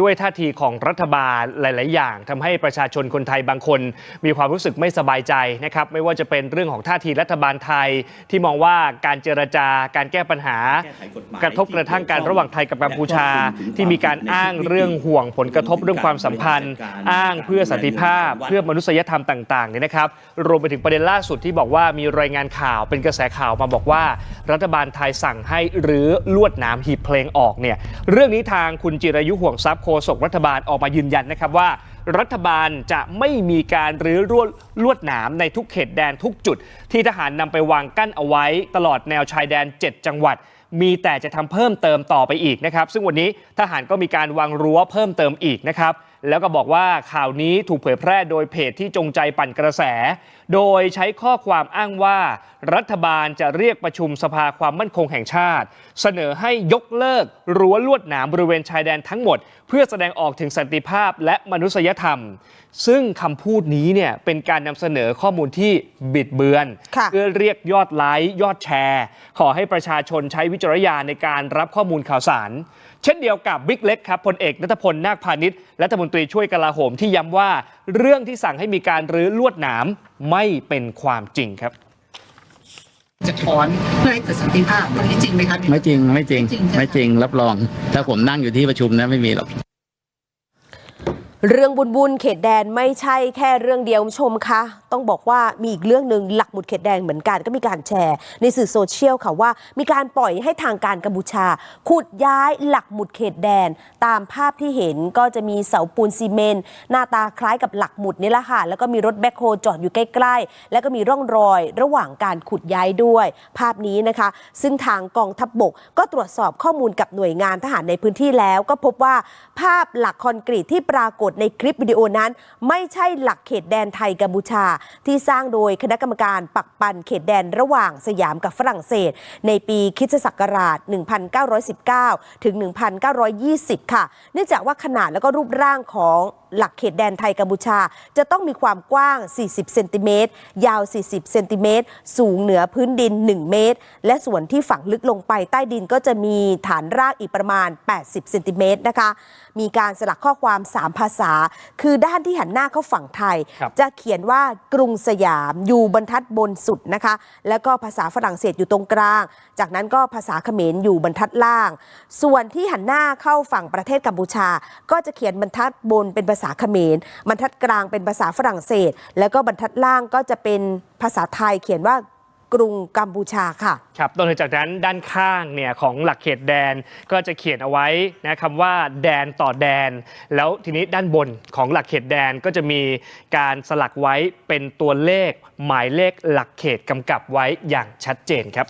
ด้วยท่าทีของรัฐบาลหลาย ๆ อย่างทำให้ประชาชนคนไทยบางคน มีความรู้สึกไม่สบายใจนะครับไม่ว่าจะเป็นเรื่องของท่าทีรัฐบาลไทย ที่มองว่าการเจรจาการแก้ปัญหา กระทบกระทั่งกันระหว่างไทยกับกัมพูชา ที่มีการอ้างเรื่องห่วงผลกระทบเรื่องความสัมพันธ์ อ้างเพื่อสันติภาพ เพื่อมนุษยธรรมต่าง ๆ เนี่ยนะครับรวมไปถึงประเด็นล่าสุดที่บอกว่ามีรายงานข่าวเป็นกระแสข่าวมาบอกว่า รัฐบาลไทยสั่งให้หรือลวดหนามหีบเพลงออกเนี่ยเรื่องนี้ทางคุณจิรายุห่วงทรัพย์โฆษกรัฐบาลออกมายืนยันนะครับว่า รัฐบาลจะไม่มีการรื้อรวดลวดหนามในทุกเขตแดนทุกจุด ที่ทหารนำไปวางกั้นเอาไว้ตลอดแนวชายแดน 7 จังหวัด มีแต่จะทำเพิ่มเติมต่อไปอีกนะครับ ซึ่งวันนี้ทหารก็มีการวางรั้วเพิ่มเติมอีกนะครับ แล้วก็บอกว่าข่าวนี้ถูกเผยแพร่โดยเพจที่จงใจปั่นกระแส โดยใช้ข้อความอ้างว่า รัฐบาลจะเรียกประชุมสภาความมั่นคงแห่งชาติ เสนอให้ยกเลิกรั้วลวดหนามบริเวณชายแดนทั้งหมด เพื่อแสดงออกถึงสันติภาพและมนุษยธรรม ซึ่งคำพูดนี้เนี่ยเป็นการนำเสนอข้อมูลที่บิดเบือนเพื่อเรียกยอดไลค์ยอดแชร์ ขอให้ประชาชนใช้วิจารณญาณในการรับข้อมูลข่าวสาร เช่นเดียวกับบิ๊กเล็กครับพลเอกนัทพลนาคพาณิชย์รัฐมนตรีช่วยกลาโหมที่ย้ำว่าเรื่องที่สั่งให้มีการรื้อลวดหนามไม่เป็นความจริงครับจะถอนเพื่อให้เกิดสันติภาพตรงนี้จริงไหมครับไม่จริงไม่จริง ไม่จริงใช่ไหมไม่จริงรับรอง ถ้าผมนั่งอยู่ที่ประชุมนะไม่มีหรอก เรื่องบุญบุญเขตแดนไม่ใช่แค่เรื่องเดียวคุณผู้ชมคะ ต้องบอกว่ามีอีกเรื่องหนึ่งหลักหมุดเขตแดนเหมือนกันก็มีการแชร์ ในสื่อโซเชียลค่ะว่า มีการปล่อยให้ทางการกัมพูชา ขุดย้ายหลักหมุดเขตแดน ตามภาพที่เห็นก็จะมีเสาปูนซีเมนต์หน้าตาคล้ายกับหลักหมุดนี่แหละค่ะ แล้วก็มีรถแบ็คโฮจอดอยู่ใกล้ๆ แล้วก็มีร่องรอย ระหว่างการขุดย้ายด้วย ภาพนี้นะคะ ซึ่งทางกองทัพบบกก็ตรวจสอบข้อมูลกับหน่วยงานทหารในพื้นที่แล้ว ก็พบว่าภาพหลักคอนกรีตที่ปรากฏในคลิปวิดีโอนั้น ไม่ใช่หลักเขตแดนไทยกัมพูชา ที่สร้างโดยคณะกรรมการปักปันเขตแดนระหว่างสยามกับฝรั่งเศส ในปีคริศศักราช 1919 ถึง 1920 ค่ะ เนื่องจากว่าขนาดและก็รูปร่างของ หลักเขตแดนไทยกัมพูชา จะต้องมีความกว้าง 40 เซนติเมตร ยาว 40 เซนติเมตร สูงเหนือพื้นดิน 1 เมตร และส่วนที่ฝังลึกลงไปใต้ดินก็จะมีฐานรากอีกประมาณ 80 เซนติเมตรนะคะ มีการสลักข้อความ 3 ภาษา คือด้านที่หันหน้าเข้าฝั่งไทยครับจะเขียนว่ากรุงสยามอยู่บรรทัดบนสุดนะคะ แล้วก็ภาษาฝรั่งเศสอยู่ตรงกลาง จากนั้นก็ภาษาเขมรอยู่บรรทัดล่าง ส่วนที่หันหน้าเข้าฝั่งประเทศกัมพูชา ก็จะเขียนบรรทัดบนเป็นภาษาเขมร บรรทัดกลางเป็นภาษาฝรั่งเศส แล้วก็บรรทัดล่างก็จะเป็นภาษาไทยเขียนว่ากรุงกัมพูชาค่ะ ครับนอกจากนั้นด้านข้างเนี่ยของหลักเขตแดนก็จะเขียนเอาไว้นะคำว่าแดนต่อแดน แล้วทีนี้ด้านบนของหลักเขตแดนก็จะมีการสลักไว้เป็นตัวเลขหมายเลขหลักเขตกำกับไว้อย่างชัดเจนครับ